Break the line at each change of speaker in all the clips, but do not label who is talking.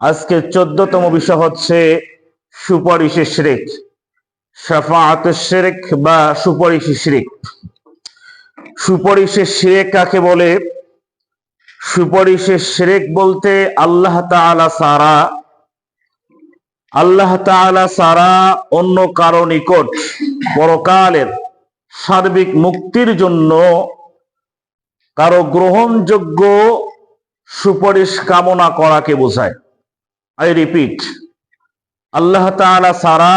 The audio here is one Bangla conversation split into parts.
আজকে চোদ্দতম বিষয় হচ্ছে সুপারিশে শিরিক। সাফাআত শিরিক বা সুপারিশে শিরিক। সুপারিশে শিরিক কাকে বলে? সুপারিশে শিরিক বলতে আল্লাহ তাআলা সারা আল্লাহ তাআলা সারা অন্য কারও নিকট পরকালের সার্বিক মুক্তির জন্য কারও গ্রহণযোগ্য সুপারিশ কামনা করাকে বোঝায়। আই রিপিট আল্লাহ তাআলা সারা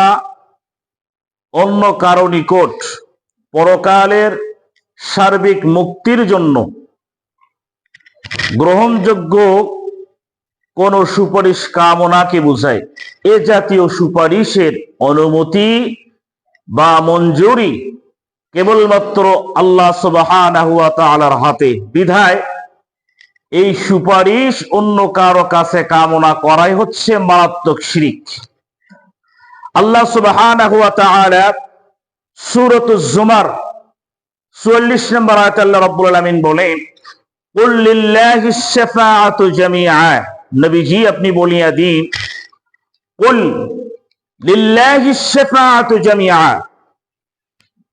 অন্য কারও নিকট পরকালের সার্বিক মুক্তির জন্য গ্রহণযোগ্য কোন সুপারিশ কামনাকে বোঝায়। এ জাতীয় সুপারিশের অনুমতি বা মঞ্জুরি কেবলমাত্র আল্লাহ ওয়া হাতে বিধায়। এই সুপারিশ অন্য কারও কাছে কামনা করাই হচ্ছে মারাত্মক শিরিক। আল্লাহ তাআলা সূরাতুজ জুমার 44 নম্বর আয়াত আল্লাহ রাব্বুল আলামিন বলেন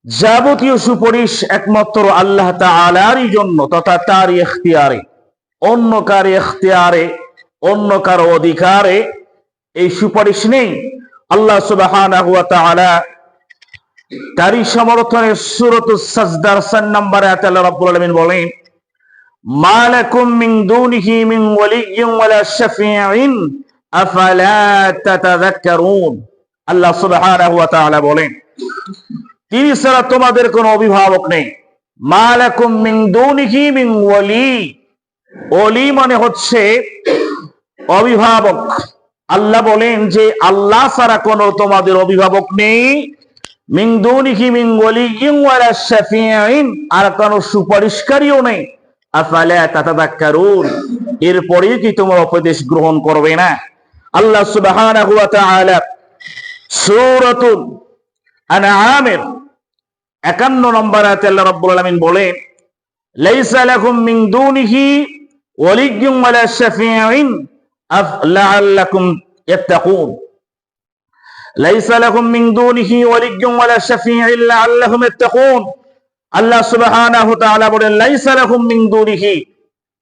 যাবতীয় সুপারিশ একমাত্র আল্লাহ তাআলারই জন্য তথা তার ইখতিয়ারে। অন্য কার এখতিয়ারে অন্য কার অধিকারে এই সুপারিশ নেই। আল্লাহ তাআলা তারই সমর্থনে সূরাতুস সাজদার 4 নম্বরে আয়াতে আল্লাহ রাব্বুল আলামিন বলেন, মা লাকুম মিন দুনিহি মিন ওয়ালিয়্যিন ওয়ালা শাফিঈন, আফালা তাতাযাক্কারুন? আল্লাহ সুবহানাহু ওয়া তাআলা বলেন, তিনি ছাড়া তোমাদের কোনো অভিভাবক নেই। মা লাকুম মিন দুনিহি মিন ওয়ালি ওলি মানে হচ্ছে অভিভাবক। আল্লাহ বলেন যে আল্লাহ ছাড়া কোনো তোমাদের অভিভাবক নেই। দুনিহি শাফিঈন, আর কোনো সুপারিশকারীও নেই। এরপরে কি তোমরা উপদেশ গ্রহণ করবে না? আল্লাহ সুবহানাহু ওয়া তাআলা সূরাতুল আনআমের 51 নম্বর আয়াতে আল্লাহ বলেন, লাইসা লাকুম দুনিহি ওয়ালিয়্যুন ওয়ালা শাফিঈন লাআল্লাকুম ইয়াত্তাকুন। লাইসা লাকুম মিন দুনিহি ওয়ালিয়্যুন ওয়ালা শাফিঈন লাআল্লাহুম ইয়াত্তাকুন। আল্লাহ সুবহানাহু তাআলা বলেন, লাইসা লাকুম মিন দুনিহি।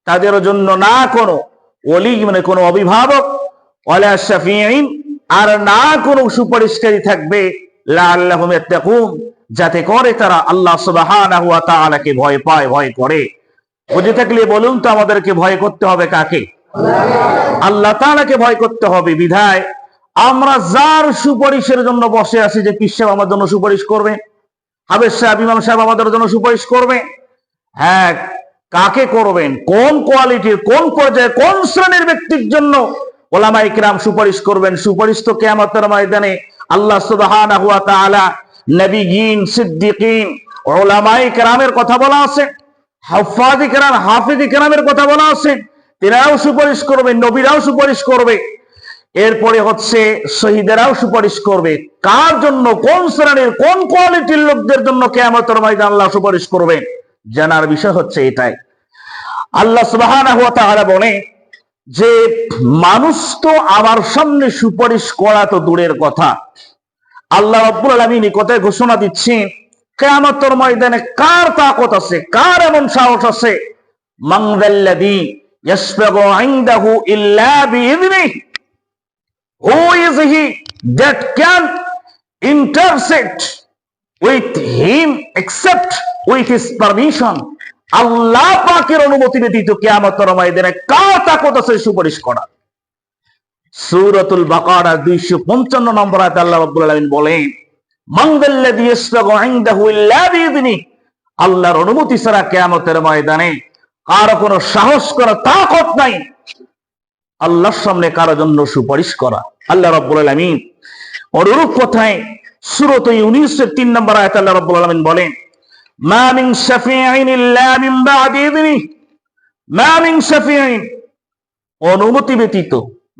তাদের জন্য না কোনো ওলি মানে কোনো অভিভাবক ওয়ালা শাফিঈন আর না কোনো সুপারিশকারী থাকবে, লাআল্লাহুম ইয়াত্তাকুন, যাতে করে তারা আল্লাহ সুবহানাহু ওয়া তাআলাকে ভয় পায়, ভয় করে। বুঝে থাকলে বলুন তো আমাদেরকে ভয় করতে হবে কাকে? আল্লাহ তাআলাকে ভয় করতে হবে, বিধায় আমরা যার সুপারিশের জন্য বসে আছি যে পীর সাহেব আমার জন্য সুপারিশ করবে হাবেজ সাহেব, ইমাম সাহেব আমাদের জন্য সুপারিশ করবে। হ্যাঁ কাকে করবেন? কোন কোয়ালিটির, কোন পর্যায়ে কোন শ্রেণির ব্যক্তির জন্য ওলামা ইকরাম সুপারিশ করবেন? সুপারিশ তো কেয়ামতের ময়দানে আল্লাহ সুবহানাহু ওয়া তাআলা নবীগিন সিদ্দিকিন ওলামা ইকরামের কথা বলা আছে। হাফাজ ইকরাম হাফিজ ইকরামের কথা বলা আছে। তেরাও সুপারিশ করবে, নবীরাও সুপারিশ করবে। এরপরে হচ্ছে শহীদেরাও সুপারিশ করবে। কার জন্য, কোন শ্রেণির, কোন কোয়ালিটির লোকদের জন্য কেয়ামতের ময়দান আল্লাহ সুপারিশ করবে জানার বিষয় হচ্ছে এটাই। আল্লাহ তাআলা বলে যে, মানুষ তো আমার সামনে সুপারিশ করা তো দূরের কথা। আল্লাহ রাব্বুল আলামিন কথায় ঘোষণা দিচ্ছেন কিয়ামতের ময়দানে কার তাকত আছে? কার এমন সাহস আছে? মানযাল্লাযী ইয়াসবাগু ইনদাহু ইল্লা বিইذনিহি Who is he that can intersect with him except with his permission? আল্লাহ পাকের অনুমতি ব্যতীত কেয়ামতের ময়দানে কার তাকত আছে সুপারিশ করা? সূরাতুল বাকারা 255 নম্বর আয়াতে আল্লাহ রাব্বুল আলামিন বলেন আল্লাহর অনুমতি ছাড়া কেয়ামতের ময়দানে কারও কোনো সাহস করা তাকত নাই। আল্লাহর সামনে কারও জন্য সুপারিশ করা। আল্লাহ রাব্বুল আলামিন অনুরূপ কথায় সূরাত ইউনূস এর 3 নম্বর আয়াতে আল্লাহ রাব্বুল আলামিন বলেন মিন বাদি ইযনি মা মিন শাফিঈন অনুমতি ব্যতীত,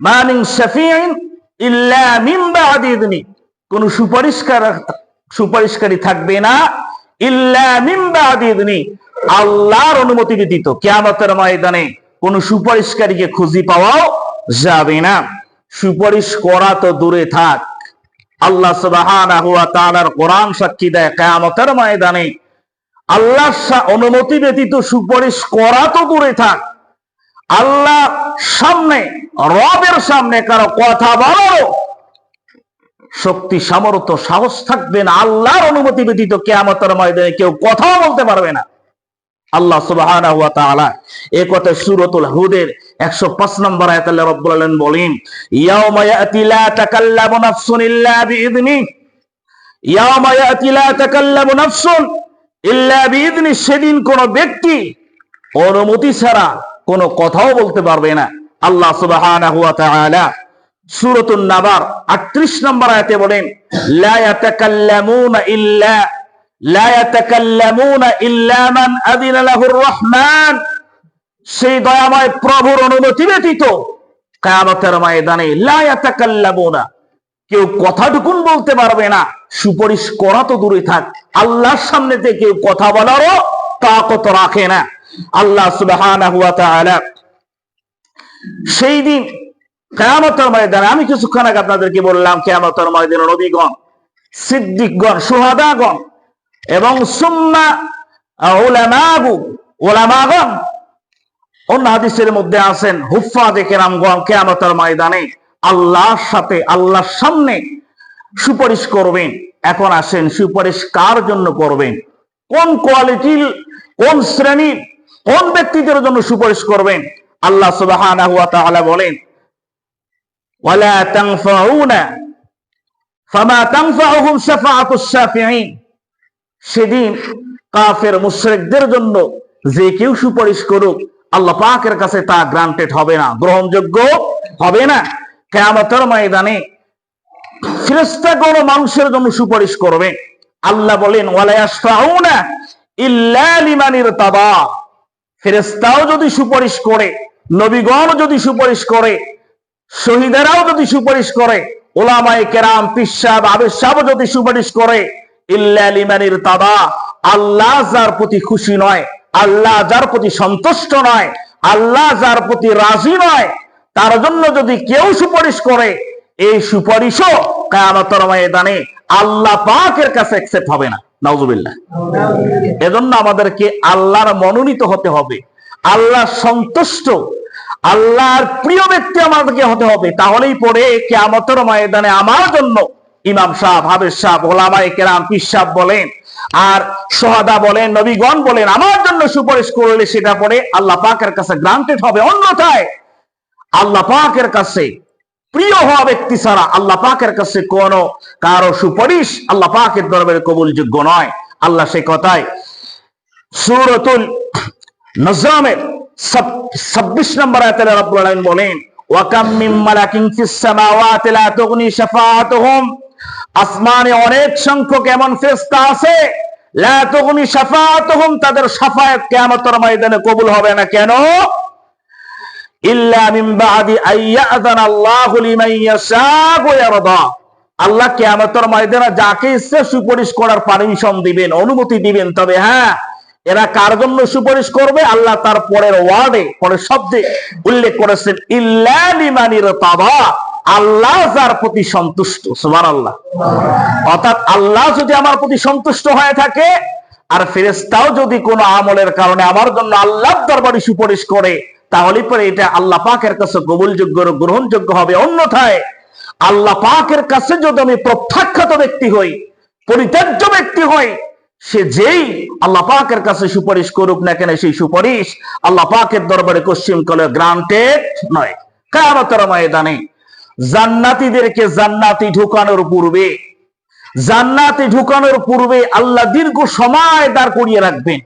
মা মিন শাফিঈন ইল্লা কোন সুপারিশকার, সুপারিশকারী থাকবে না। আল্লাহর অনুমতি ব্যতীত কিয়ামতের ময়দানে কোন সুপারিশকারীকে খুঁজি পাওয়াও যাবে না। সুপারিশ করা তো দূরে থাক। আল্লাহ তাআলার কোরআন সাক্ষী দেয় কিয়ামতের ময়দানে। আল্লাহর অনুমতি ব্যতীত সুপারিশ করা তো দূরে থাক। আল্লাহ সামনে, রবের সামনে কারও কথা বলারও শক্তি, সামর্থ্য, সাহস থাকবে না। আল্লাহর অনুমতি ব্যতীত কেয়ামতের ময়দানে কেউ কথাও বলতে পারবে না। আল্লাহ তাআলা এই কথা সূরাতুল হুদের 105 নম্বর আয়াতে আল্লাহ আলামিন বলেন, ইয়াউমা ইয়াতি লা তাকাল্লামু নাফসুন ইল্লা বিইذনি ইয়াউমা ইয়াতি লা তাকাল্লামু নাফসুন ইল্লা বিইذনি সেদিন কোন ব্যক্তি অনুমতি ছাড়া কোনো কথাও বলতে পারবে না। আল্লাহ সুবহানাহু ওয়া তাআলা সূরাতুন নাবার 38 নম্বর আয়াতে বলেন, লা ইয়াতাকাল্লামুনা ইল্লা, লা ইয়াতাকাল্লামুনা ইল্লা মান রহমান। সেই দয়াময় প্রভুর অনুমতি ব্যতীত কিয়ামতের ময়দানে লা ইয়াতাকাল্লামুনা, কেউ কথাটুকুন বলতে পারবে না। সুপারিশ করা তো দূরে থাক, আল্লাহর সামনে থেকে কেউ কথা বলারও তাকত রাখে না। আল্লাহ সুবহানাহু ওয়া তাআলা, সেই দিন কেয়ামতের ময়দানে আমি কিছুক্ষণ আগে আপনাদেরকে বললাম, কেয়ামতের ময়দানে নবীগণ, সিদ্দিকগণ, সুহাদাগণ এবং সুম্মা ওলামাগু ওলামাগণ অন্য হাদিসের মধ্যে আছেন হুফাজে কেরামগণ, কেয়ামতের ময়দানে আল্লাহর সাথে, আল্লাহর সামনে সুপারিশ করবেন। এখন আসেন, সুপারিশ কার জন্য করবেন? কোন কোয়ালিটির, কোন শ্রেণির, কোন ব্যক্তিদের জন্য সুপারিশ করবেন? আল্লাহ তাআলা বলেন সেদিন কাফের মুশরিকদের জন্য যে কেউ সুপারিশ করুক, আল্লাহ পাকের কাছে তা গ্রান্টেড হবে না, গ্রহণযোগ্য হবে না। কিয়ামতের ময়দানে ফেরেশতা কোন মানুষের জন্য সুপারিশ করবে। আল্লাহ বলেন, ওয়ালা ইল্লা লিমান ইরতাদা ফেরেশতাও যদি সুপারিশ করে, নবীগণ যদি সুপারিশ করে শহীদেরাও যদি সুপারিশ করে ওলামায়ে কেরাম পিসাব আবেশাব যদি সুপারিশ করে ইল্লা লিমানির তাবা আল্লাহ যার প্রতি খুশি নয় আল্লাহ যার প্রতি সন্তুষ্ট নয় আল্লাহ যার প্রতি রাজি নয় তার জন্য যদি কেউ সুপারিশ করে এই সুপারিশও কায়ামতের ময়দানে আল্লাহ পাকের কাছে অ্যাকসেপ্ট হবে না। নাউজুবিল্লাহ। এজন্য আমাদেরকে আল্লাহর মনোনীত হতে হবে আল্লাহ সন্তুষ্ট আল্লাহর প্রিয় ব্যক্তি আমাদেরকে হতে হবে। তাহলেই পরে কেয়ামতের ময়দানে আমার জন্য ইমাম সাহ হাবেজ সাহ ওলামায়ে কেরাম, পীর বলেন আর সোহাদা বলেন, নবীগণ বলেন, আমার জন্য সুপারিশ করলে সেটা পরে আল্লাহ পাকের কাছে গ্রান্টেড হবে। অন্যথায় আল্লাহ পাকের কাছে প্রিয় হওয়া ব্যক্তি ছাড়া আল্লাহ পাকের কাছে কোন, কারও সুপারিশ আল্লাহ পাকের দরবারে কবুলযোগ্য নয়। আল্লাহ সে কথায় সুরতুল নজরামের ছাব্বিশ নম্বর আয়াতে রব্বুল আলামিন বলেন অনেক সংখ্যক এমন তাদের ময়দানে কবুল হবে না কেন? আল্লাহ কিয়ামতের ময়দানে যাকে ইচ্ছে সুপারিশ করার পারমিশন দিবেন, অনুমতি দিবেন, তবে হ্যাঁ এরা কার জন্য সুপারিশ করবে? আল্লাহ তার পরের ওয়ার্ডে পরের শব্দে উল্লেখ করেছেন, ইল্লা লিমানির তাবা আল্লাহ যার প্রতি সন্তুষ্ট, সুবহানাল্লাহ। অর্থাৎ আল্লাহ যদি আমার প্রতি সন্তুষ্ট হয়ে থাকে, আর ফেরেস্তাও যদি কোনো আমলের কারণে আমার জন্য আল্লাহর দরবারে সুপারিশ করে, তাহলে পরে এটা আল্লাহ পাকের কাছে কবুলযোগ্য গ্রহণযোগ্য হবে। অন্যথায়, আল্লাহ পাকের কাছে যদি আমি প্রত্যাখ্যাত ব্যক্তি হই, পরিত্যাজ্য ব্যক্তি হই সে যেই আল্লাহ পাকের কাছে সুপারিশ করুক না কেন সেই সুপারিশ আল্লাহ পাকের দরবারে কোশ্চিন কলে গ্রান্টেড নয়। কামতের ময়দানে জান্নাতীদেরকে জান্নাতি ঢুকানোর পূর্বে, জান্নাতে ঢুকানোর পূর্বে আল্লাহ দীর্ঘ সময় দাঁড় করিয়ে রাখবেন।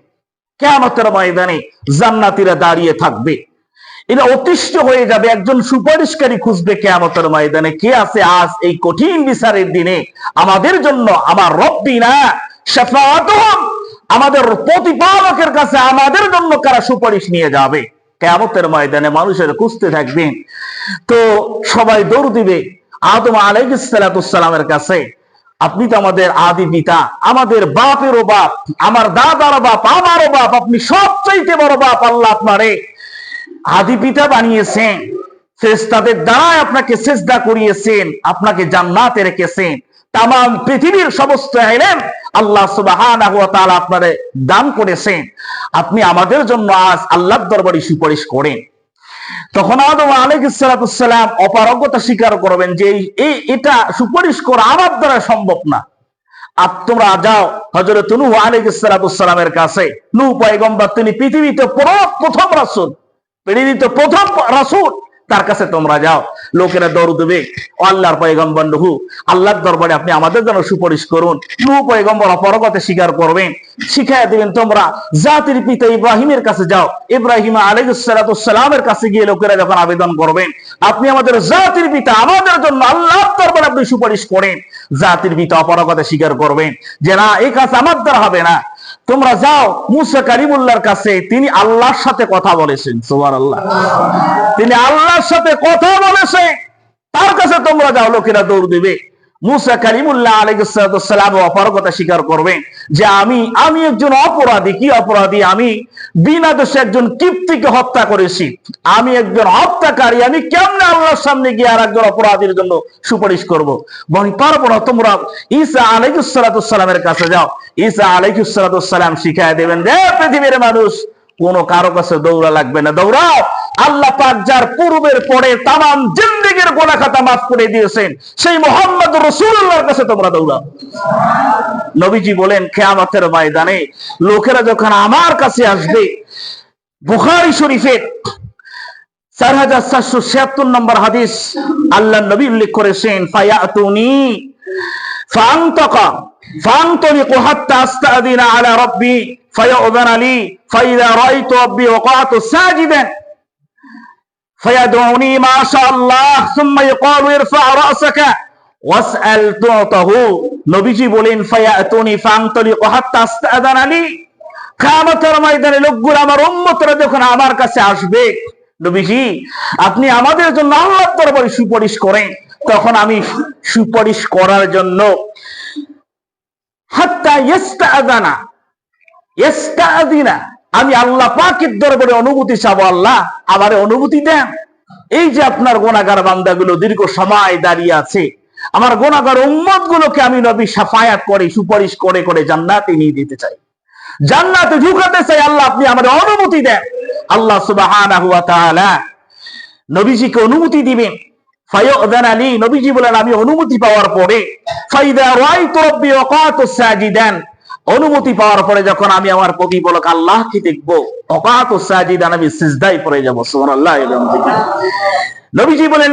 কেমতের ময়দানে জান্নাতিরা দাঁড়িয়ে থাকবে। এটা অতিষ্ঠ হয়ে যাবে, একজন সুপারিশকারী খুঁজবে কেয়ামতের ময়দানে কে আছে আজ এই কঠিন বিচারের দিনে। আমাদের জন্য আমার রব্বি না আমাদের প্রতিপালকের কাছে আমাদের জন্য কারা সুপারিশ নিয়ে যাবে? কেয়ামতের ময়দানে মানুষের খুঁজতে থাকবেন তো সবাই দৌড় দিবে। আদম আলাইহিসসালামের কাছে, আপনি তো আমাদের আদি পিতা, আমাদের বাপেরও বাপ, আমার দাদারও বাপ, আমারও বাপ, আপনি সবচাইতে বড় বাপ, আল্লাহ আপনারে আদি পিতা বানিয়েছেন। ফেরেশতাদের দ্বারাই আপনাকে সেজদা করিয়েছেন, আপনাকে জান্নাতে রেখেছেন। তাম পৃথিবীর সমস্ত এলেন আল্লাহ তাআলা আপনারে দান করেছেন। আপনি আমাদের জন্য আজ আল্লাহর দরবারে সুপারিশ করেন। তখন আদম আলাইহিসসালাম অপারগতা স্বীকার করবেন যে এই- এটা সুপারিশ করা আমার দ্বারা সম্ভব না। আর তোমরা যাও হজরত নূহ আলাইহিসসালামের কাছে। নূহ পয়গম্বর, তিনি পৃথিবীতে প্র- প্রথম রাসূল পৃথিবীতে প্রথম রাসূল। তার কাছে তোমরা যাও। লোকেরা দৌড় দেবে। আল্লাহর পয়গম্বর নহু আল্লাহর দরবারে আপনি আমাদের জন্য সুপারিশ করুন। নূহ পয়গম্বর অপরগতে স্বীকার করবেন। শিখাই দিবেন তোমরা, জাতির পিতা ইব্রাহিমের কাছে যাও। ইব্রাহিম আলাইহিসসালামের কাছে গিয়ে লোকেরা যখন আবেদন করবেন, আপনি আমাদের জাতির পিতা, আমাদের জন্য আল্লাহর দরবারে আপনি সুপারিশ করেন। জাতির পিতা অপরগতে স্বীকার করবেন যে, না, এই কাজ আমার দ্বারা হবে না। তোমরা যাও, মুসা কারিমুল্লার কাছে, তিনি আল্লাহর সাথে কথা বলেছেন। সোমার আল্লাহ তিনি আল্লাহর সাথে কথা বলেছেন তার কাছে তোমরা যাও, লোকেরা দৌড় দেবে। মুসা কালিমুল্লাহ আলাইসালাম অপারগতা স্বীকার করবেন যে আমি আমি একজন অপরাধী, কি অপরাধী? আমি বিনা দোষে একজন কিপ্তিকে হত্যা করেছি। আমি একজন হত্যাকারী, আমি কেমনে আল্লাহর সামনে গিয়ে আর একজন অপরাধীর জন্য সুপারিশ করব? বনি পারব না, তোমরা ঈসা আলাইকুসালামের কাছে যাও। ঈসা আলাইকুসালাম শিখায় দেবেন যে পৃথিবীর মানুষ, কোন কারও কাছে দৌড়া লাগবে না। দৌড়াও আল্লাহ পাক যার পূর্বের পরে তাম জিন্দিগির গোনা খাতা মাফ করে দিয়েছেন সেই মোহাম্মদ রসুল্লাহর কাছে তোমরা দৌড়াও নবীজি বলেন খেয়ামতের ময়দানে লোকেরা যখন আমার কাছে আসবে বুখারি শরীফের চার হাজার চারশো ছিয়াত্তর নম্বর হাদিস আল্লাহ নবী উল্লেখ করেছেন ফায়াতুনি ফাংতকা فانطلق حتى استأذن على ربي فيؤذن لي فإذا رأيت ربي وقعت ساجدا فيدعوني ما شاء الله ثم يقال ارفع رأسك واسأل تعطه নবীজি বলেন ফায়াতুনি ফাংতলিক হাত্তা আস্তাদান আলী কামতের ময়দানে লোকগুলো আমার উম্মতরা যখন আমার কাছে আসবে নবীজি আপনি আমাদের জন্য আল্লাহর দরবারে সুপারিশ করেন তখন আমি সুপারিশ করার জন্য হাত্তা ইস্তাআদানা ইস্তাআদিনা আমি আল্লাহ পাকের দরবারে অনুভূতি চাবো, আল্লাহ আমারে অনুমতি দেন। এই যে আপনার গোনাগার বান্দাগুলো দীর্ঘ সময় দাঁড়িয়ে আছে, আমার গোনাগার উম্মত গুলোকে আমি নবী সাফায়াত করে, সুপারিশ করে করে জান্নাতে নিয়ে দিতে চাই। জান্নাতে ঢুকাতে চাই, আল্লাহ আপনি আমাদের অনুমতি দেন। আল্লাহ তাআলা নবীজিকে অনুমতি দিবেন। ফায়ুদান আলী নবীজি বলেন, আমি অনুমতি পাওয়ার পরে, ফাইদা রাআইতু রাব্বি ওয়াকাতু সাজিদান। অনুমতি পাওয়ার পরে যখন আমি আমার প্রতিপালক আল্লাহকে দেখব ওয়াকাতু সাজিদান আমি সিজদায় পড়ে যাব আলহামদুলিল্লাহ নবীজি বলেন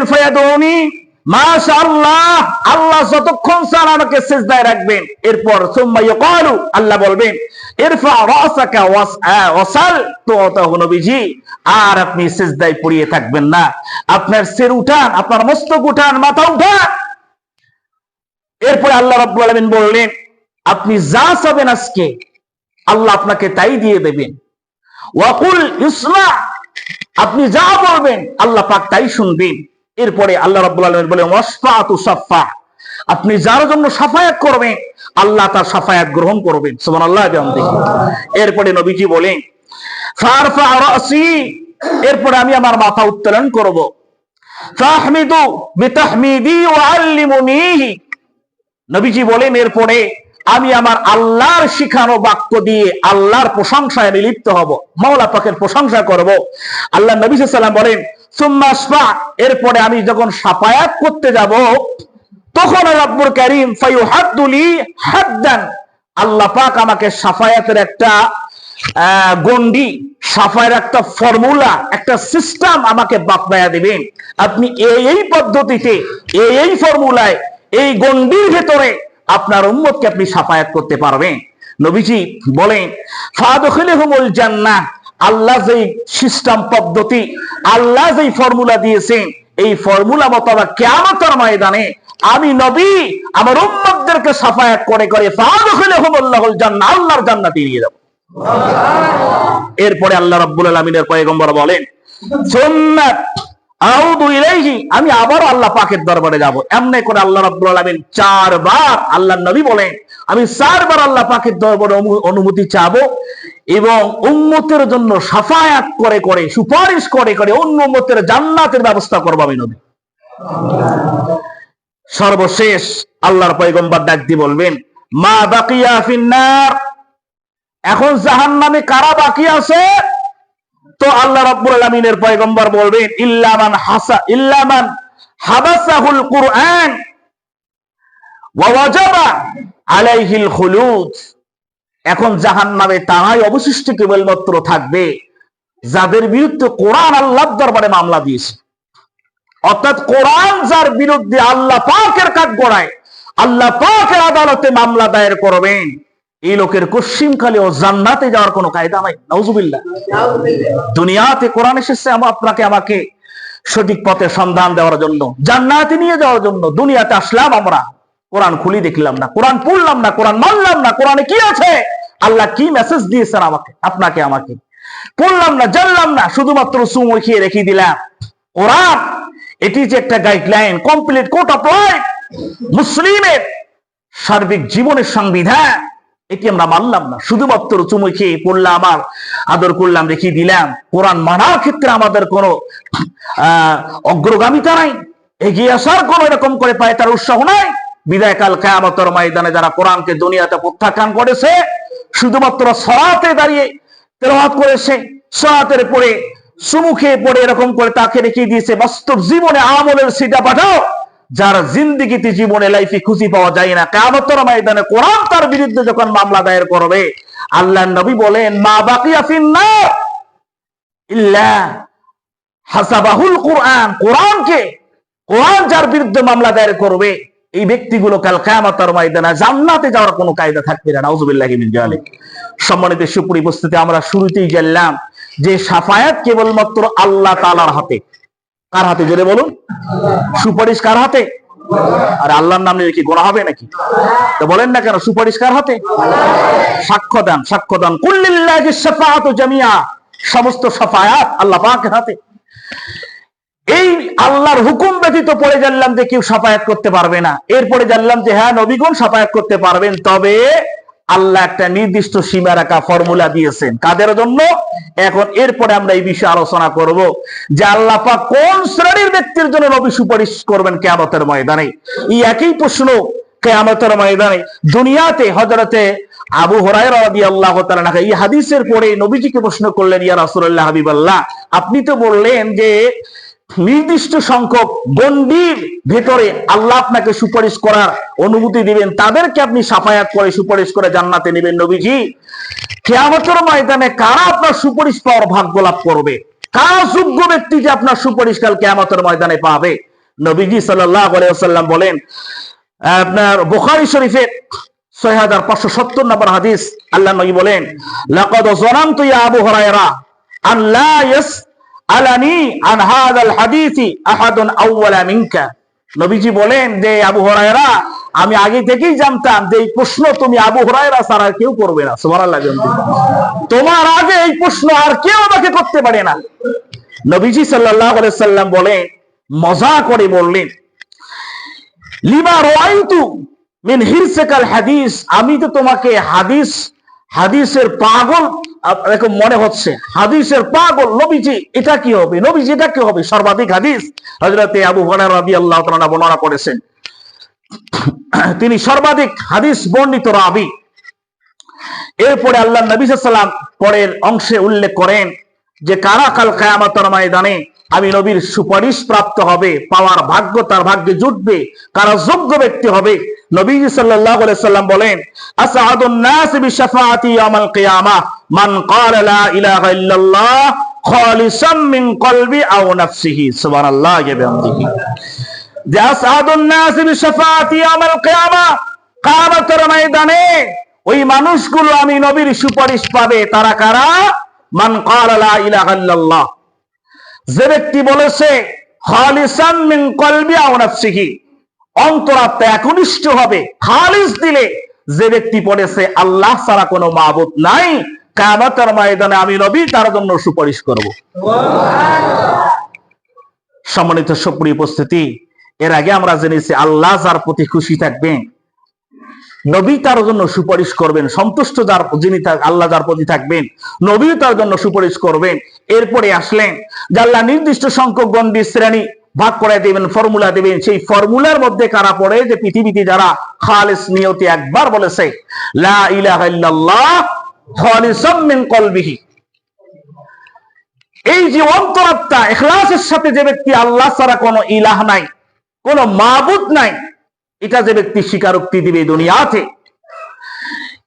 মাশাআল্লাহ, আল্লাহ চান আমাকে সিজদায় রাখবেন, এরপর আল্লাহ বলবেন আর আপনি সিজদায় থাকবেন না। আপনার সির উঠান, আপনার মস্তক উঠান, মাথা উঠান। এরপরে আল্লাহ রাব্বুল আলামিন বললেন আপনি যা চাবেন আজকে, আল্লাহ আপনাকে তাই দিয়ে দেবেন। ওয়াকুল ইসলা, আপনি যা বলবেন, আল্লাহ পাক তাই শুনবেন। এরপরে আল্লাহ রাব্বুল আলামিন ওয়াসফাতু সাফা আপনি যার জন্য সাফায়াত করবেন, আল্লাহ তার সাফায়াত গ্রহণ করবেন। সুবহানাল্লাহ বিহামদিহি। এরপরে নবীজি বলেন এরপরে আমি আমার মাথা উত্তোলন করব। নবীজি বলেন, এরপরে আমি আমার আল্লাহর শিখানো বাক্য দিয়ে আল্লাহর প্রশংসায় আমি লিপ্ত হব, মাওলা পাকের প্রশংসা করব। আল্লাহ নবী সাল্লাম বলেন সুম্মাসফা এরপরে আমি যখন সাফায়াত করতে যাব, তখন রব্বুর করিম ফায়ুহাদ্দুলি হাদ্দান। আল্লাহ পাক আমাকে সাফায়াতের একটা গন্ডি সাফায়ের একটা ফর্মুলা, একটা সিস্টেম আমাকে বাতলায়া দিবেন। আপনি এই এই পদ্ধতিতে, এই এই ফর্মুলায়, এই গন্ডির ভেতরে আপনার উম্মতকে আপনি সাফায়াত করতে পারবেন। নবীজি বলেন, ফাদখিলহুমুল জান্নাহ, আল্লাহ যেই সিস্টেম পদ্ধতি, আল্লাহ যেই ফর্মুলা দিয়েছেন, এই ফর্মুলা মোতাবেক কিয়ামতের ময়দানে আমি নবী, আমার উম্মতদেরকে সাফায়াত করে করে ফাদখিলহুমুল্লাহুল জান্নাহ, আল্লাহর জান্নাতে নিয়ে যাব। এরপরে আল্লাহ রাব্বুল আলামিনের পয়গম্বর বলেন, সুন্নাত আমি আবার আল্লাহ পাকের দরবারে যাব। এমনি করে আল্লাহ রাব্বুল আলামিন চারবার আল্লাহ নবী বলেন, আমি চারবার আল্লাহ পাকের দরবারে অনুমতি চাবো এবং উম্মতের জন্য সাফায়াত করে করে, সুপারিশ করে করে অন্য উম্মতের জান্নাতের ব্যবস্থা করব আমি নবী। সর্বশেষ আল্লাহর পয়গম্বর ডাক দিয়ে বলবেন, মা বাকিয়া ফিন্নার, এখন জাহান নামে কারা বাকি আছে? তো আল্লাহ রাব্বুল আলামিনের পয়গম্বর বলবেন ইল্লামান হাসা ইল্লামান হাবাসাহুল কুরআন ওয়া ওয়াজাবা আলাইহিল খুলুদ। এখন জাহান নামে তারাই অবশিষ্ট কেবলমাত্র থাকবে, যাদের বিরুদ্ধে কোরআন আল্লাহ দরবারে মামলা দিয়েছে। অর্থাৎ কোরআন যার বিরুদ্ধে আল্লাহ পাকের কাঠ গড়ায় আল্লাহ পাকের আদালতে মামলা দায়ের করবেন। এই লোকের কশ্চিমকালে ও জান্নাতে যাওয়ার কোনো কায়দা নাই। নজুবিল্লাহ দুনিয়াতে কোরআন এসেছে আপনাকে আমাকে সঠিক পথে সন্ধান দেওয়ার জন্য, জান্নাতে নিয়ে যাওয়ার জন্য, দুনিয়াতে আসলাম আমরা। কোরআন খুলি দেখলাম না, কোরআন পড়লাম না, কোরআন মানলাম না, কোরআনে কি আছে? আল্লাহ কি মেসেজ দিয়েছেন আমাকে? আপনাকে আমাকে। পড়লাম না, জানলাম না, শুধুমাত্র সুমো খেয়ে রেখে দিলাম। কোরআন, এটি যে একটা guideline complete code of life মুসলিমের সার্বিক জীবনের সংবিধান। এটি আমরা মানলাম না। শুধুমাত্র চুমু খেয়ে পড়লাম আর আদর করলাম রেখে দিলাম। কোরআন মানার ক্ষেত্রে আমাদের কোনো অগ্রগামিতা নাই। এগিয়ে আসার কোন এরকম করে পায় তার উৎসাহ নাই। বিদায় কাল কেয়ামতর ময়দানে যারা কোরআনকে দুনিয়াতে প্রত্যাখ্যান করেছে, শুধুমাত্র সরাতে দাঁড়িয়ে তেলাওয়াত করেছে, সরাতের পরে সুমুখে পড়ে এরকম করে তাকে রেখে দিয়েছে, বাস্তব জীবনে আমলের সিটা পাঠাও। যার জিন্দিগিতে জীবনে লাইফে খুশি পাওয়া যায় না কেমতর ময়দানে কোরআন তার বিরুদ্ধে যখন মামলা দায়ের করবে আল্লাহ নবী বলেন, মা বাকিয়া ফিন্নার ইল্লা হাসাবাহুল কোরআন। কোরআনকে, কোরআন যার বিরুদ্ধে মামলা দায়ের করবে, এই ব্যক্তিগুলো কাল কায়ামতার ময়দানে জান্নাতে যাওয়ার কোনো কায়দা থাকবে না। নাউজুবিল্লাহ মিন জালিক সম্মানিত সুপুরি উপস্থিতি, আমরা শুরুতেই জানলাম যে সাফায়াত কেবলমাত্র আল্লাহ তাআলার হাতে কার হাতে? জোরে বলুন। সুপারিশ কার হাতে? আর আল্লাহর নাম নিয়ে কি গোনা হবে নাকি? তো বলেন না কেন, সুপারিশ কার হাতে? সাক্ষ্য দান সাক্ষ্য দান। কুল্লিল্লাহি জামিয়া সমস্ত সাফায়াত আল্লাহ পাকের হাতে। এই আল্লাহর হুকুম ব্যতীত পড়ে জানলাম যে কেউ সাফায়াত করতে পারবে না। এরপরে জানলাম যে হ্যাঁ নবীগণ সাফায়াত করতে পারবেন। তবে আল্লাহ একটা নির্দিষ্ট সীমা রাখা ফর্মুলা দিয়েছেন। কাদের জন্য? এখন এরপরে আমরা এই বিষয়ে আলোচনা করব যে আল্লাহ পাক কোন শ্রেণির ব্যক্তির জন্য নবী সুপারিশ করবেন কেয়ামতের ময়দানে? এই একই প্রশ্ন কেয়ামতের ময়দানে। দুনিয়াতে হজরতে আবু হরাই রাদি আল্লাহ এই হাদিসের পরে নবীজিকে প্রশ্ন করলেন, ইয়া রাসূলুল্লাহ হাবিবাল্লাহ, আপনি তো বললেন যে নির্দিষ্ট সংখ্যক গন্ডির ভেতরে আল্লাহ আপনাকে সুপারিশ করার অনুমতি দিবেন। তাদেরকে আপনি সাফায়াত করে সুপারিশ করে জান্নাতে নেবেন নবীজি। কেয়ামতের ময়দানে কারা আপনার সুপারিশ পাওয়ার ভাগ্য লাভ করবে? কারা যোগ্য ব্যক্তি যে আপনার সুপারিশ কাল কেয়ামতের ময়দানে পাবে? নবীজি সাল্লাহ সাল্লাম বলেন, আপনার বুখারী শরীফের ছয় হাজার পাঁচশো সত্তর নম্বর হাদিস আল্লাহ নবী বলেন, লাকাদ জানামতু ইয়া আবু হুরায়রা ইয়াস আলানি আন হাদাল হাদিসি মিনকা। নবীজি বলেন যে আবু আমি আগে থেকেই জানতাম যে এই প্রশ্ন তুমি আবু কেউ করবে না। তোমার আগে এই প্রশ্ন আর কেউ আমাকে করতে পারে না। নবীজি সাল্লাম বলেন, মজা করে বললেন, লিমা রোয়াইতু মিন হিরসেকাল হাদিস, আমি তো তোমাকে হাদিস, হাদিসের পাগল এরকম মনে হচ্ছে, হাদিসের পাগল নবীজি, এটা কি হবে? নবীজি এটা কি হবে? সর্বাধিক হাদিস হজরতে আবু হরার রাবি আল্লাহ তালা বর্ণনা করেছেন। তিনি সর্বাধিক হাদিস বর্ণিত রাবি। এরপরে আল্লাহ নবী সাল্লাম পরের অংশে উল্লেখ করেন যে, কারা কাল কায়ামাতর ময়দানে আমি নবীর সুপারিশ প্রাপ্ত হবে, পাওয়ার ভাগ্য তার ভাগ্যে জুটবে কারা যোগ্য ব্যক্তি হবে। নবীজি সাল্লাল্লাহু আলাইহি সাল্লাম বলেন আসাদুন নাস মান ক্বালা লা ইলাহা ইল্লাল্লাহ মিন কলবি আও নাফসিহি। সুবহানাল্লাহ বিহামদিহি। আসাদুন নাস কিয়ামতের ময়দানে ওই মানুষগুলো আমি নবীর সুপারিশ পাবে, তারা কারা? মান ক্বালা লা ইলাহা ইল্লাল্লাহ। যে ব্যক্তি বলেছে, খালিসান মিন কলবি আও নাফসিহি অন্তরাত্মা একনিষ্ঠ হবে, খালিস দিলে। যে ব্যক্তি পড়েছে, আল্লাহ ছাড়া কোনো মাবুদ নাই, কায়ামতের ময়দানে আমি নবী, তার জন্য সুপারিশ করব। সম্মানিত সুপ্রিয় উপস্থিতি, এর আগে আমরা জেনেছি, আল্লাহ যার প্রতি খুশি থাকবেন নবী তার জন্য সুপারিশ করবেন, সন্তুষ্ট যার যিনি আল্লাহ যার প্রতি থাকবেন নবী তার জন্য সুপারিশ করবেন। এরপরে আসলেন, যে নির্দিষ্ট সংখ্যক গণ্ডি শ্রেণি ভাগ করে দেবেন, ফর্মুলা দেবেন। সেই ফর্মুলার মধ্যে কারা পড়ে? যে পৃথিবীতে যারা খালিস নিয়তি একবার বলেছে, লা ইলাহা এই যে অন্তরাত্মা, এখলাসের সাথে যে ব্যক্তি আল্লাহ ছাড়া কোনো ইলাহ নাই, কোনো মাবুদ নাই এটা যে ব্যক্তি স্বীকারোক্তি দিবে দুনিয়াতে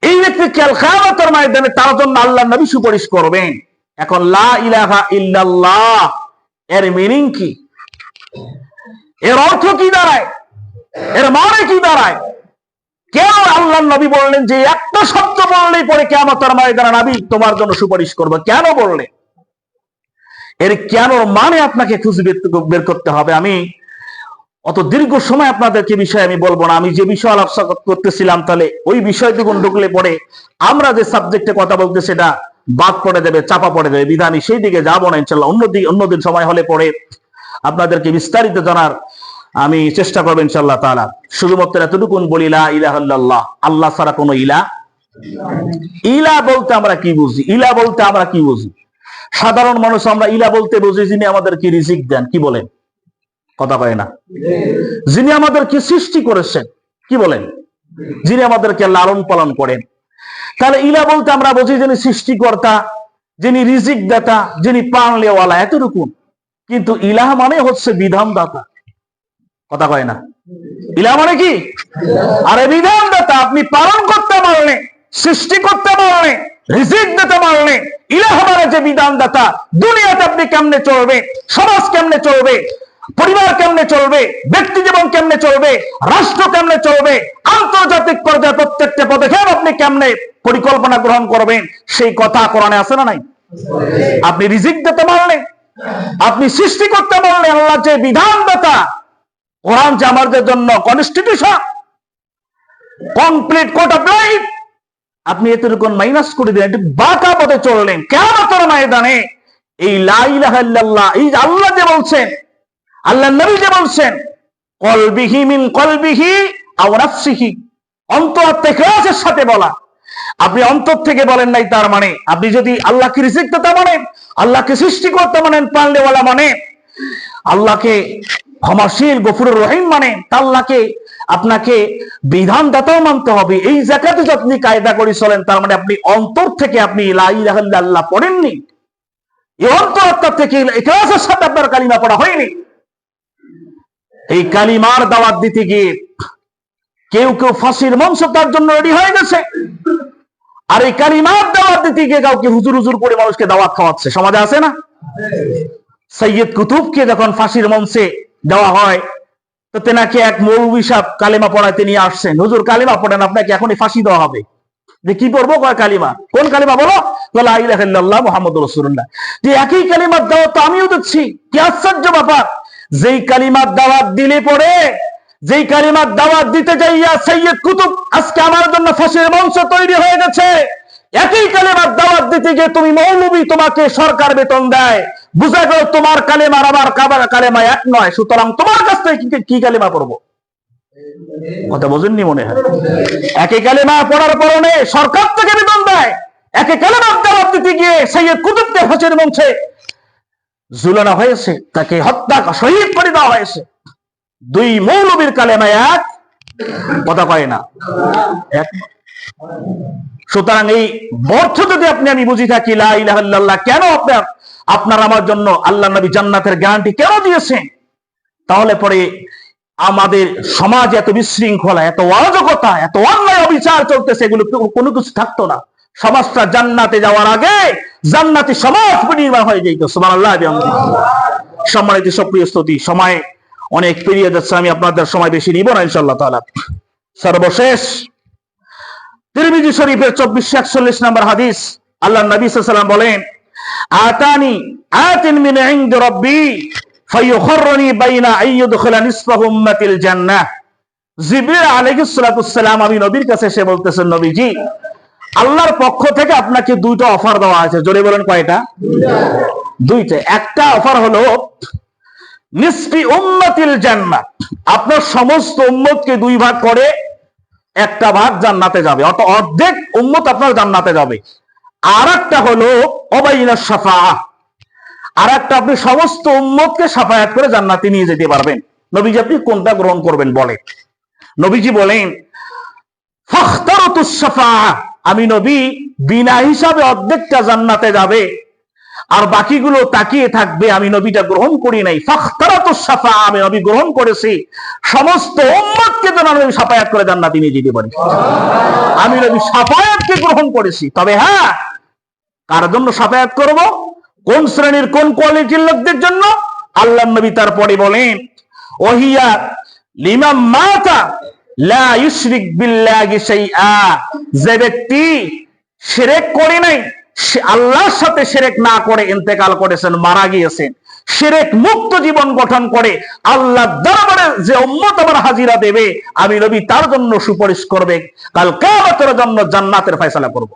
এই ব্যক্তি খেয়াল খেয়ালতের ময়দানে তার জন্য আল্লাহ নবী সুপারিশ করবেন। এখন লা ইলাহা ইল্লাল্লাহ, এর মিনিং কি? এর অর্থ কি দাঁড়ায়? এর মানে কি দাঁড়ায়? কেন আল্লাহ নবী বললেন যে একটা শব্দ বললেই পরে কেমতের ময়দানে নবী তোমার জন্য সুপারিশ করবে? কেন বললেন? এর কেন মানে আপনাকে খুঁজে বের করতে হবে। আমি অত দীর্ঘ সময় আপনাদেরকে বিষয়ে আমি বলব না। আমি যে বিষয় আলোচনা করতেছিলাম, তাহলে ওই বিষয় দ্বিগুণ ঢুকলে পরে আমরা যে সাবজেক্টে কথা বলতে সেটা বাদ পড়ে দেবে, চাপা পড়ে দেবে বিধানী সেই দিকে যাব না, ইনশাল্লাহ। অন্যদিকে অন্যদিন সময় হলে পরে আপনাদেরকে বিস্তারিত জানার আমি চেষ্টা করব, ইনশাল্লাহ তাআলা। শুধুমাত্র এতটুকুন বলি, লা ইলাহা আল্লাহ ছাড়া কোনো ইলা। ইলা বলতে আমরা কি বুঝি? ইলা বলতে আমরা কি বুঝি? সাধারণ মানুষ আমরা ইলা বলতে বুঝি যিনি আমাদেরকে রিজিক দেন, কি বলেন? কথা কয় না। যিনি আমাদেরকে সৃষ্টি করেছেন, কি বলেন? যিনি আমাদেরকে লালন পালন করেন। তাহলে ইলা বলতে আমরা বুঝি যিনি সৃষ্টিকর্তা, যিনি রিজিক দাতা যিনি পানলেওয়ালা এতটুকু। কিন্তু ইলাহ মানে হচ্ছে বিধানদাতা। কথা কয় না। ইলাহ মানে কি? আরে বিধান দাতা আপনি পালন করতে পারলে, সৃষ্টি করতে পারলে, রিজিক দিতে পারলে ইলাহ মানে যে বিধানদাতা। দুনিয়াতে আপনি কেমনে চলবে, সমাজ কেমনে চলবে পরিবার কেমনে চলবে, ব্যক্তি জীবন কেমনে চলবে, রাষ্ট্র কেমনে চলবে, আন্তর্জাতিক পর্যায়ে প্রত্যেকটা পদক্ষেপ আপনি কেমনে পরিকল্পনা গ্রহণ করবেন, সেই কথা কোরআনে আছে না নাই? আপনি রিজিক দিতে পারলে, আপনি সৃষ্টি করতে পারলে আল্লাহ যে বিধানদাতা, কোরআন যে আমাদের জন্য constitution complete code of life আপনি এতটুকু মাইনাস করে দিলেন, একটু বাঁকা পথে চললেন কেন কেমন ময়দানে? এই লাইলাহ এই আল্লাহ যে বলছেন আল্লাহ নবী যে বলছেন, কলবিহি মিন কলবিহি আও নাফসিহি। অন্তর থেকে সাথে বলা। আপনি অন্তর থেকে বলেন নাই তার মানে। আপনি যদি আল্লাহকে রিজিক দাতা মানেন, আল্লাহকে সৃষ্টি করতে মানেন, পালনেওয়ালা মানে আল্লাহকে ক্ষমাশীল গফুর রহিম মানে আল্লাহকে, আপনাকে বিধানদাতাও মানতে হবে। এই জায়গাতে যদি আপনি কায়দা করে চলেন, তার মানে আপনি অন্তর থেকে আপনি ইল্লাল্লাহ পড়েননি। এই অন্তরাত্মা থেকে ইখলাসের সাথে আপনার কালিমা পড়া হয়নি। এই কালিমার দাওয়াত দিতে গিয়ে কেউ কেউ ফাঁসির মঞ্চ তার জন্য রেডি হয়ে গেছে। আর এই কালিমার দাওয়াত দিতে গিয়ে কাউকে হুজুর হুজুর করে মানুষকে দাওয়াত খাওয়াচ্ছে। সমাজে আছে না? সৈয়দ কুতুবকে যখন ফাঁসির মঞ্চে দেওয়া হয়, তো তেনাকে এক মৌলবী সাহেব কালিমা পড়াইতে নিয়ে আসছেন। হুজুর কালিমা পড়েন, আপনাকে এখনই ফাঁসি দেওয়া হবে। যে কি পড়ব? কালিমা? কোন কালিমা বলো? মোহাম্মদ রসুল্লাহ যে একই কালিমার দাওয়াত তো আমিও দিচ্ছি। কি আশ্চর্য ব্যাপার! যেই কালিমার দাওয়াত দিলে পরে, যেই কালিমার দাওয়াত দিতে যাইয়া সৈয়দ কুতুব আজকে আমার জন্য ফাঁসির মঞ্চ তৈরি হয়ে গেছে। একই কালেমার দাওয়াত দিতে গিয়ে তুমি মৌলবী তোমাকে সরকার বেতন দেয়। বুঝা গেল তোমার কালেমার আমার কাবার কালেমা এক নয়, সুতরাং তোমার কাছ থেকে কি- কালেমা পড়ব? কথা বোঝেননি মনে হয়। একই কালেমা পড়ার পরনে সরকার থেকে বেতন দেয়। একই কালেমার দাওয়াত দিতে গিয়ে সৈয়দ কুতুবকে ফাঁসির মঞ্চে ঝুলানো হয়েছে, তাকে হত্যা শহীদ করে দেওয়া হয়েছে। দুই মৌলবীর কালেমা এক, কথা কয় না। সুতরাং এই অর্থ যদি আপনি আমি বুঝি থাকি, লা ইলাহা ইল্লাল্লাহ, কেন আপনার আপনার আমার জন্য আল্লাহ নবী জান্নাতের গ্যারান্টি কেন দিয়েছেন? তাহলে পরে আমাদের সমাজ এত বিশৃঙ্খলা, এত অরাজকতা, এত অন্যায় অবিচার চলতেছে, এগুলো কোনো কিছু থাকতো না। সমাজটা জান্নাতে যাওয়ার আগে জান্নাতি সমাজ বিনির্মাণ হয়ে সুবহানাল্লাহ বিহামদিহি। সম্মানিত সক্রিয় স্তুতি সময় অনেক পেরিয়ে যাচ্ছে, আমি আপনাদের সময় বেশি নিব না ইনশাল্লাহ তাআলা সর্বশেষ, তিরমিজি শরীফের চব্বিশশো একচল্লিশ নম্বর হাদিস আল্লাহ নবী সাল্লাম বলেন, আতানি আতিন মিন ইনদি রাব্বি ফায়ুখরনি বাইনা আইয়ুদখিলা নিসফাহু উম্মাতিল জান্নাহ জিবরিল আলাইহিস সালাতু সালাম, আমি নবীর কাছে এসে বলতেছেন, নবীজি আল্লাহর পক্ষ থেকে আপনাকে দুইটা অফার দেওয়া আছে। জোরে বলেন কয়টা? দুইটা। একটা অফার হলো, নিসফি উম্মাতিল জান্নাহ আপনার সমস্ত উম্মতকে দুই ভাগ করে একটা ভাগ জান্নাতে যাবে। অত অর্ধেক উম্মত আপনার জান্নাতে যাবে। আর একটা হলো, অবাইনা সাফা আর একটা আপনি সমস্ত উম্মতকে সাফায়াত করে জান্নাতে নিয়ে যেতে পারবেন। নবীজি আপনি কোনটা গ্রহণ করবেন বলে নবীজি বলেন। আমি নবী, বিনা হিসাবে অর্ধেকটা জান্নাতে যাবে। আর বাকিগুলো তাকিয়ে থাকবে, আমি নবীটা গ্রহণ করি নাই। ফাখতারাতুস সাফা আমি নবী গ্রহণ করেছি। সমস্ত উম্মতকে যেন আমি সাফায়াত করে জান্নাতে নিয়ে যেতে পারি। আমি নবী সাফায়াতকে গ্রহণ করেছি। তবে হ্যাঁ কার জন্য সাফায়াত করব? কোন শ্রেণির, কোন কোয়ালিটির লোকদের জন্য? আল্লাহ নবী তারপরে বলেন, ওহিয়া লিমাম মাতা যে ব্যক্তি শিরক করে নাই আল্লাহর সাথে শিরক না করে ইন্তেকাল করেছেন, মারা গিয়েছেন। শিরক মুক্ত জীবন গঠন করে আল্লাহ দরবারে যে হাজিরা দেবে, আমি নবী তার জন্য সুপারিশ করবে। কাল কিয়ামতের জন্য জান্নাতের ফয়সালা করব।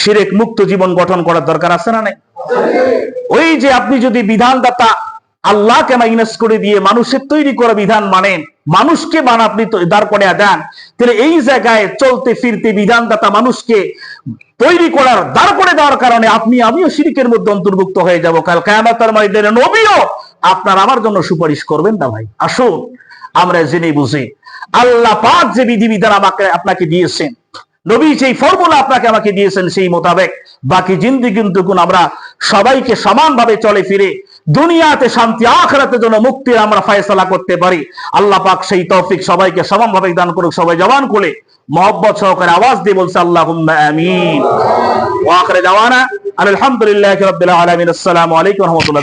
শিরেক মুক্ত জীবন গঠন করার দরকার আছে না নাই? ওই যে আপনি যদি বিধানদাতা আল্লাহকে মাইনাস করে দিয়ে মানুষের তৈরি করা বিধান মানেন মানুষকে মান আপনি দাঁড় করে দেন। তাহলে এই জায়গায় চলতে ফিরতে বিধানদাতা মানুষকে তৈরি করার, দাঁড় করে দেওয়ার কারণে আপনি, আমিও শিরিকের মধ্যে অন্তর্ভুক্ত হয়ে যাব। কাল কায়ামাতার ময়দানে নবীও আপনার আমার জন্য সুপারিশ করবেন না ভাই। আসুন, আমরা জেনে বুঝি। আল্লাহ পাক যে বিধিবিধান আমাকে, আপনাকে দিয়েছেন নবী সেই ফর্মুলা আপনাকে আমাকে দিয়েছেন সেই মোতাবেক বাকি জিন্দি কিন্তু আমরা সবাইকে সমানভাবে চলে ফিরে দুনিয়াতে শান্তি, আখরাতে জন্য মুক্তির আমরা ফয়সালা করতে পারি। আল্লাহ পাক সেই তৌফিক সবাইকে সমানভাবে দান করুক, সবাই জবান করে মহব্বত সহকারে আওয়াজ দিয়ে বলছে আল্লাহ আমিন। ওয়াখরে জাওয়ানা আলহামদুলিল্লাহ রাব্বিল আলামিন। আসসালামু আলাইকুম রাহমাতুল্লাহ